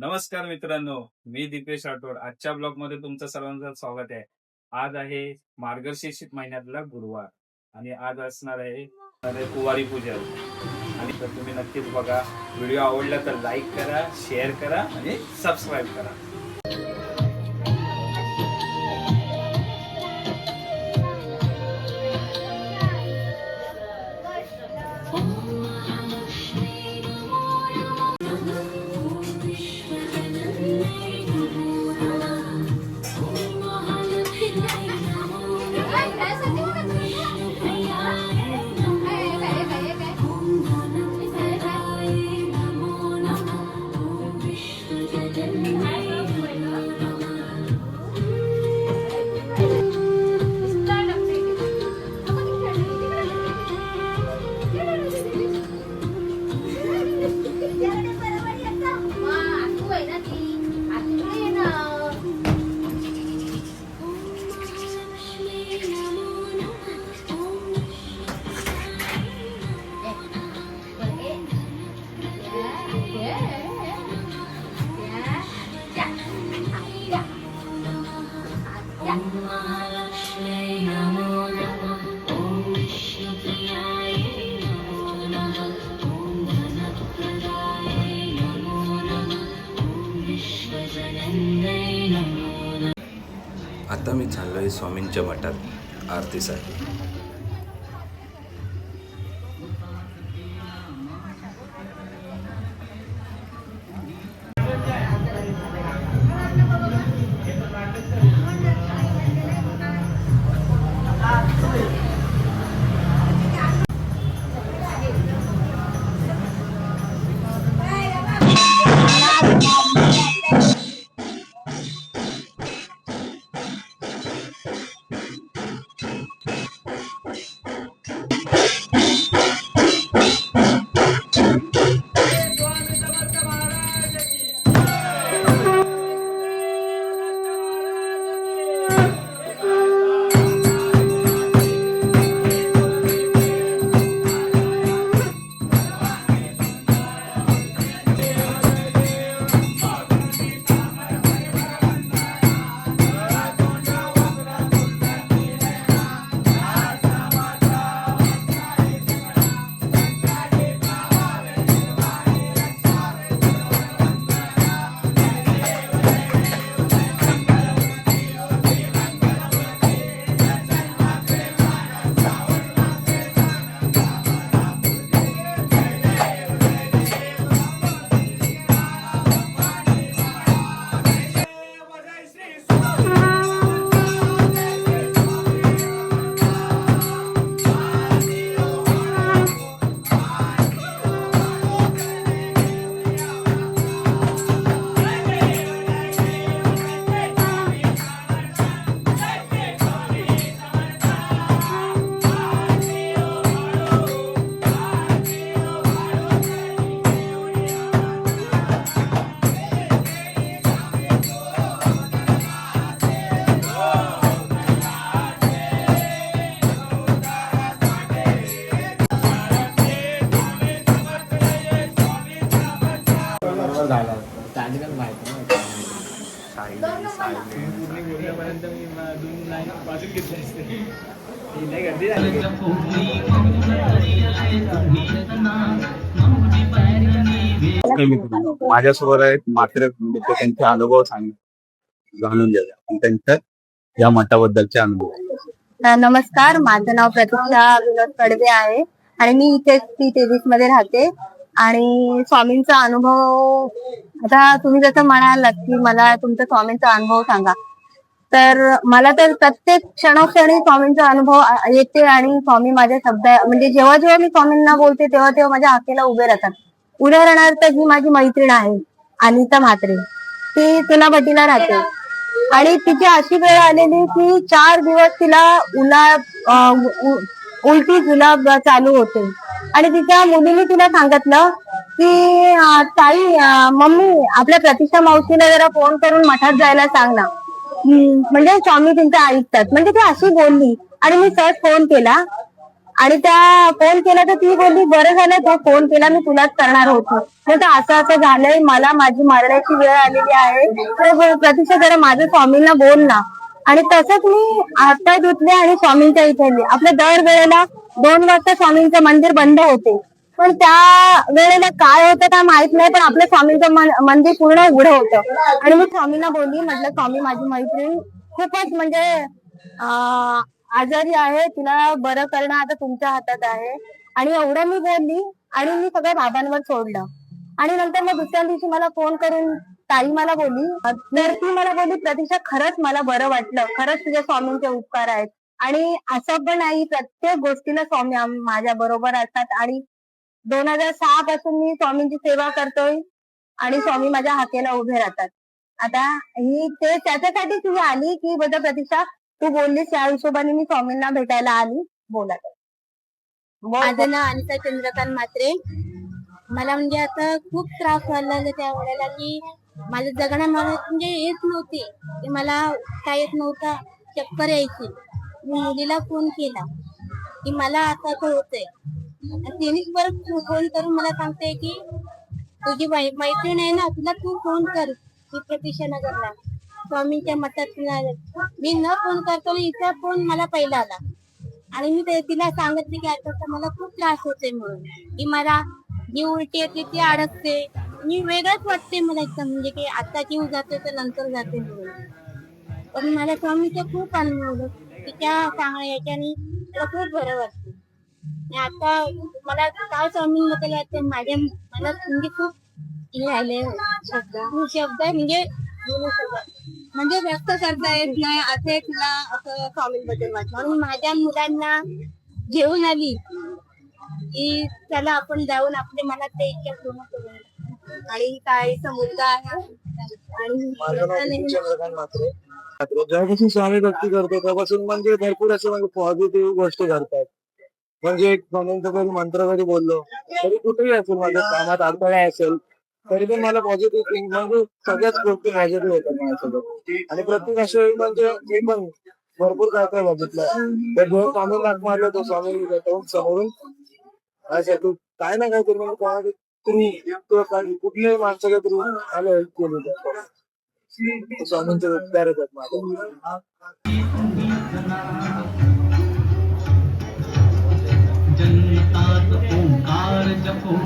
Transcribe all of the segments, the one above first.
नमस्कार मित्रांनो मी दीपेश राठोड. आजच्या ब्लॉगमध्ये तुमचं सर्वांचं स्वागत आहे. आज आहे मार्गशीर्ष महिन्यातला गुरुवार आणि आज असणार आहे कुवारी पूजा. आणि तर तुम्ही नक्कीच बघा व्हिडिओ आवडला तर लाईक करा शेअर करा आणि सबस्क्राईब करा. आता मी चाललो आहे स्वामींच्या मठात आरतीसाठी माझ्यासोबत आहेत मात्र त्यांचे अनुभव सांग जाणून त्यांच्या या मठाबद्दलचे अनुभव. नमस्कार. माझं नाव प्रतीक्षा विनोद कडवे आहे. आणि मी इथे ती तेवीसमध्ये राहते. आणि स्वामींचा अनुभव आता तुम्ही जसं म्हणालात की मला तुमचा स्वामींचा अनुभव सांगा. तर मला तर प्रत्येक क्षणोक्षणी स्वामींचा अनुभव येते आणि स्वामी माझ्या शब्द म्हणजे जेव्हा जेव्हा मी स्वामींना बोलते तेव्हा तेव्हा माझ्या हाकेला उभे राहतात. उदाहरणार्थ ही माझी मैत्रीण आहे अनिता म्हात्रे. ती चुनाभट्टीला राहते. आणि तिची अशी वेळ आलेली की चार दिवस तिला उला उलटी जुलाब चालू होते. आणि तिच्या मुलीने तिला सांगितलं की ताई मम्मी आपल्या प्रतिष्ठा मावशीला जरा फोन करून मठात जायला सांग ना. म्हणजे स्वामी त्यांच्या ऐकतात. म्हणजे ती अशी बोलली. आणि मी सहज फोन केला. आणि त्या फोन केला तर ती बोलली बरं झालं तो फोन केला मी तुलाच करणार होतो. तर असं असं झालंय. मला माझी मारण्याची वेळ आलेली आहे. तर हो, प्रतीक्षा जरा माझ्या स्वामींना बोल ना. आणि तसंच मी हातात धुतले आणि स्वामींच्या इथे आपल्या दर वेळेला दोन वाजता स्वामींचं मंदिर बंद होते. पण त्या वेळेला काय होतं काय माहीत नाही पण आपल्या स्वामींचं मंदिर पूर्ण उघडं होतं. आणि मी स्वामींना बोलली म्हटलं स्वामी माझी मैत्रीण खूपच म्हणजे आजारी आहे तिला बरं करणं आता तुमच्या हातात आहे. आणि एवढं मी बोलली आणि मी सगळ्या बाबांवर सोडलं. आणि नंतर मग दुसऱ्या दिवशी मला फोन करून ताई मला बोलली तर ती मला बोलली प्रतीक्षा खरंच मला बरं वाटलं. खरंच तुझ्या स्वामींचे उपकार आहेत. आणि असं पण नाही प्रत्येक गोष्टीला स्वामी माझ्या बरोबर असतात. आणि दोन हजार सहा पासून मी स्वामींची सेवा करतोय आणि स्वामी माझ्या हाकेला उभे राहतात. आता ही ते त्याच्यासाठी तुझी आली की बघा प्रतीक्षा तू बोललीस त्या हिशोबाने मी स्वामींना भेटायला आली. बोला माझं नाव अनिता चंद्रकांत म्हात्रे. मला म्हणजे आता खूप त्रास व्हायला लागला त्या वेळेला की माझं जगणं मला म्हणजे येत नव्हती. की मला काय येत नव्हता. चक्कर यायची. मी मुलीला फोन केला. की मला आता असं होतंय. त्यांनी परत बरं फोन करून मला सांगते की तुझी मै- मैत्रीण आहे ना तुला तू फोन कर की प्रतीक्षा नगरला. स्वामींच्या मठात मी न फोन करतो हिचा फोन मला पहिला आला. आणि मी ते- तिला सांगितले की आता मला खूप त्रास होते म्हणून. की मला जी उलटी येते ती अडकते. मी वेगळंच वाटते मला एकदम म्हणजे की आता जीव जाते तर नंतर जाते म्हणून. पण मला स्वामीचं खूप अनुभव तिच्या सांग याच्याने मला खूप बरं वाटतं आता मला काय म्हटलं वाटते माझ्या मला म्हणजे खूप हे राहिले शब्द शब्द म्हणजे म्हणजे व्यक्त करता येत नाही असे तुला असं स्वामींबद्दल वाटलं म्हणून माझ्या मुलांना घेऊन आली की त्याला आपण जाऊन आपले मनात ते इच्छा पूर्ण करू आणि ताईचा मुलगा आहे. आणि. जेव्हापासून स्वामी भक्ती करतो तेव्हापासून म्हणजे भरपूर असे म्हणजे पॉझिटिव्ह गोष्टी घडतात. म्हणजे एक म्हणून कधी मंत्र जरी बोललो तरी कुठेही असेल माझ्या कामात अडथळा असेल तरी पण मला पॉझिटिव्ह थिंक म्हणजे सगळ्याच गोष्टी पॉझिटिव्ह होतात माझ्यासोबत. आणि प्रत्येक अशा वेळी म्हणजे मी पण भरपूर काय काय बघितलं. तर जो स्वामी नाक मारलं तो स्वामी समोरून. असं तू काय ना काय तरी म्हणजे तुम्ही थ्रू कुठल्याही माणसाच्या थ्रू आलं हेल्प केली तर स्वामींचे उपकार आहेत माझ्या. আর যখন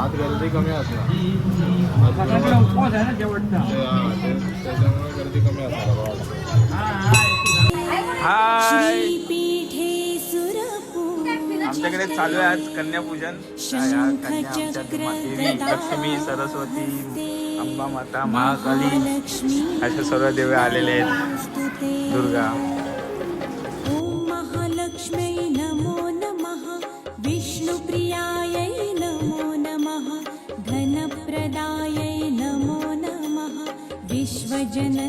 आज गर्दी कमी असणार. त्याच्यामुळे गर्दी कमी असणार हाय पीठे सुरपूर आमच्याकडे चालू आहे आज कन्यापूजन. लक्ष्मी सरस्वती अंबा माता महाकाली. अशा सर्व देवी आलेले आहेत. दुर्गा. विश्वजनन्यै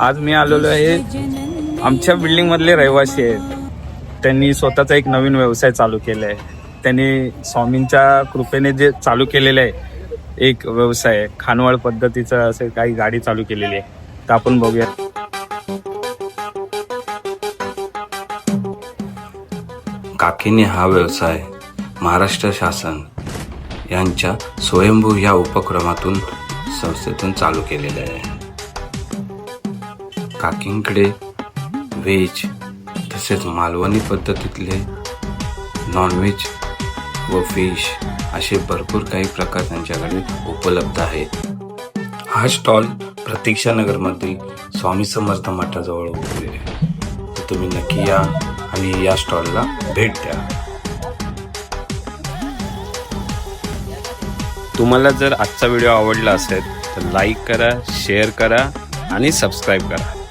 आज मी आलेलो आहे आमच्या बिल्डिंग मधले रहिवासी आहेत. त्यांनी स्वतःचा एक नवीन व्यवसाय चालू केला आहे त्यांनी स्वामींच्या कृपेने जे चालू केलेलं आहे एक व्यवसाय खानवाळ पद्धतीचं असे काही गाडी चालू केलेली आहे. तर आपण बघूया. काकीने हा व्यवसाय महाराष्ट्र शासन यांच्या स्वयंभू या उपक्रमातून संस्थेतून चालू केलेले आहे. काकींकडे व्हेज तसेच मालवणी पद्धतीतले नॉनव्हेज व फिश असे भरपूर काही प्रकार त्यांच्याकडे उपलब्ध आहेत. हा स्टॉल प्रतीक्षानगरमधील स्वामी समर्थ मठाजवळ उभे आहे. तुम्ही नक्की या आणि या स्टॉलला भेट द्या. तुम्हाला जर आजचा व्हिडिओ आवडला असेल तर लाईक करा शेअर करा आणि सबस्क्राईब करा.